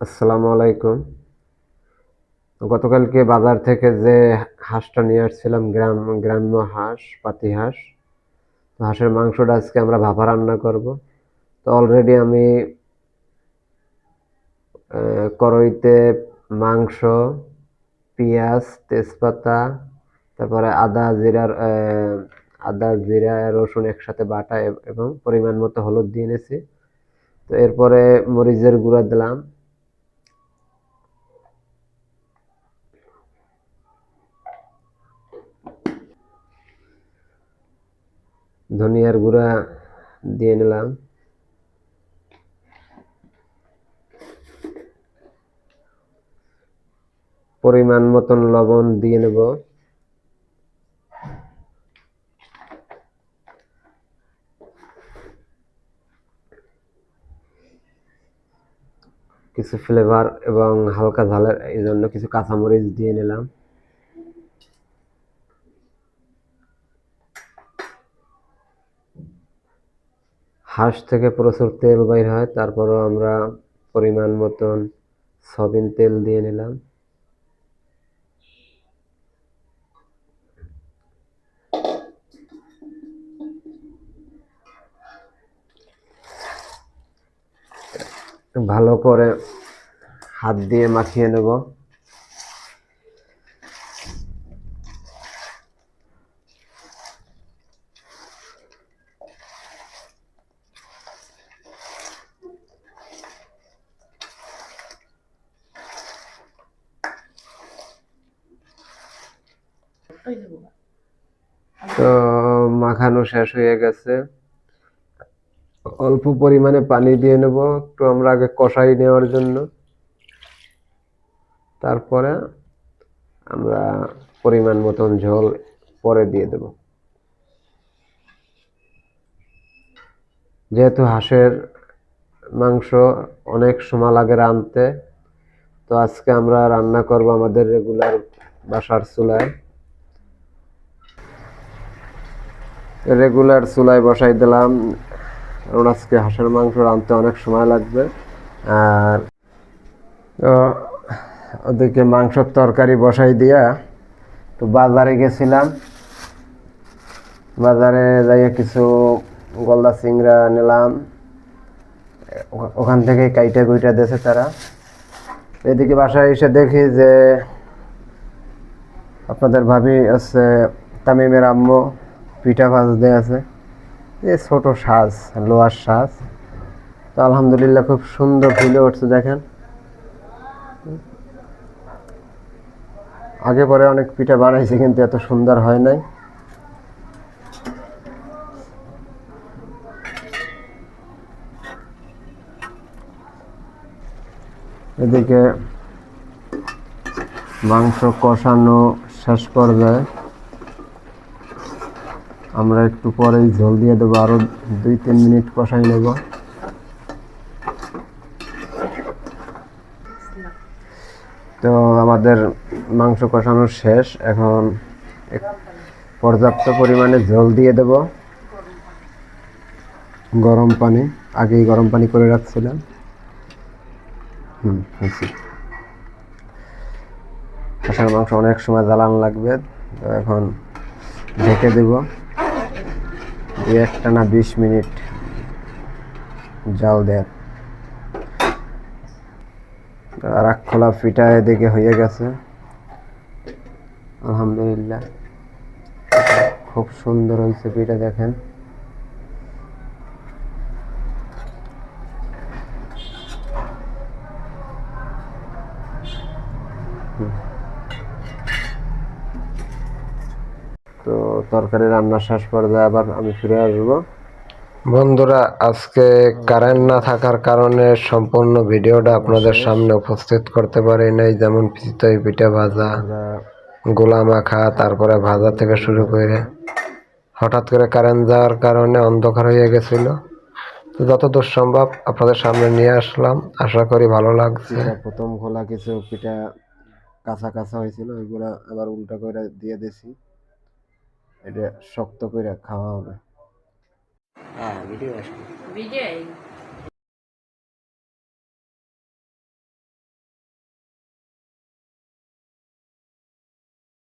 আসসালামু আলাইকুম। গতকালকে বাজার থেকে যে হাঁসটা নিয়ে আসছিলাম গ্রাম গ্রাম্য হাঁস পাতি হাঁস তো হাঁসের মাংসটা আজকে আমরা ভাপা রান্না করব। তো অলরেডি আমি আহ, কড়াইতে মাংস পেঁয়াজ তেজপাতা তারপরে আদা জিরার আদা জিরা রসুন একসাথে বাটা এবং পরিমাণ মতো হলুদ দিয়ে নিয়েছি। তো এরপরে মরিচের গুঁড়া দিলাম। ধনিয়ার গুঁড়া দিয়ে নিলাম। পরিমাণ মতন লবণ দিয়ে নেব। কিছু ফ্লেভার এবং হালকা ঝালের এই জন্য কিছু কাঁচামরিচ দিয়ে নিলাম। হাঁস থেকে প্রচুর তেল বাইর হয়, তারপরও আমরা পরিমাণ মতন সয়াবিন তেল দিয়ে নিলাম। ভালো করে হাত দিয়ে মাখিয়ে নেব। তো মাখানো শেষ হয়ে গেছে। অল্প পরিমাণে পানি দিয়ে নেব, একটু আমরা আগে কষাই নেওয়ার জন্য। তারপরে আমরা পরিমাণ মতন ঝোল পরে দিয়ে দেব। যেহেতু হাঁসের মাংস অনেক সময় লাগে রাঁধতে, তো আজকে আমরা রান্না করব আমাদের রেগুলার বাসার চুলায়। রেগুলার চুলায় বসাই দিলাম। কারণ আজকে হাঁসের মাংস রাঁধতে অনেক সময় লাগবে। আর ওদিকে মাংসর তরকারি বসাই দিয়া তো বাজারে গেছিলাম। বাজারে যাইয়ে কিছু গলদা চিংড়া নিলাম। ওখান থেকে কাইটা কুইটা দিয়েছে তারা। এদিকে বাসায় এসে দেখি যে আপনাদের ভাবি আছে তামিমের আম্মু। পিঠা ভাজতে আছে। এই ছোট সাজ, লোহার সাজ। তো আলহামদুলিল্লাহ খুব সুন্দর ফুলে উঠছে, দেখেন। আগে পরে অনেক পিঠা বানাইছে, কিন্তু এত সুন্দর হয় নাই। এদিকে মাংস কষানো শেষ পর্যায়ে। আমরা একটু পরেই ঝোল দিয়ে দেবো, আরও দুই, তিন মিনিট কষাই নেব। তো আমাদের মাংস কষানো শেষ, এখন পর্যাপ্ত পরিমাণে ঝোল দিয়ে দেব। গরম পানি, আগেই গরম পানি করে রাখছিলাম। হুম। হাঁসের মাংস অনেক সময় জ্বালান লাগবে, তো এখন ঢেকে দেব। একটা না বিশ মিনিট জাল দেয় রাখ খোলা পিঠা এদিকে হয়ে গেছে। আলহামদুলিল্লাহ। খুব সুন্দর হয়েছে পিঠা দেখেন। তো তরকারি রান্না শেষ পর্যায়ে আবার আমি ফিরে আসব। বন্ধুরা আজকে কারেন্ট না থাকার কারণে সম্পূর্ণ ভিডিওটা আপনাদের সামনে উপস্থিত করতে পারি নাই। যেমন চিতই পিঠা ভাজা গোলা মাখা তারপরে ভাজা থেকে শুরু করে হঠাৎ করে কারেন্ট যাওয়ার কারণে অন্ধকার হয়ে গেছিল। তো যতদূর সম্ভব আপনাদের সামনে নিয়ে আসলাম। আশা করি ভালো লাগছে। প্রথম খোলা কিছু পিঠা কাঁচা কাঁচা হয়েছিল ওইগুলা আবার উল্টা করে দিয়ে দিছি। এটা শক্ত করে খাওয়া হবে। হ্যাঁ ভিডিও আসবে। ভিডিও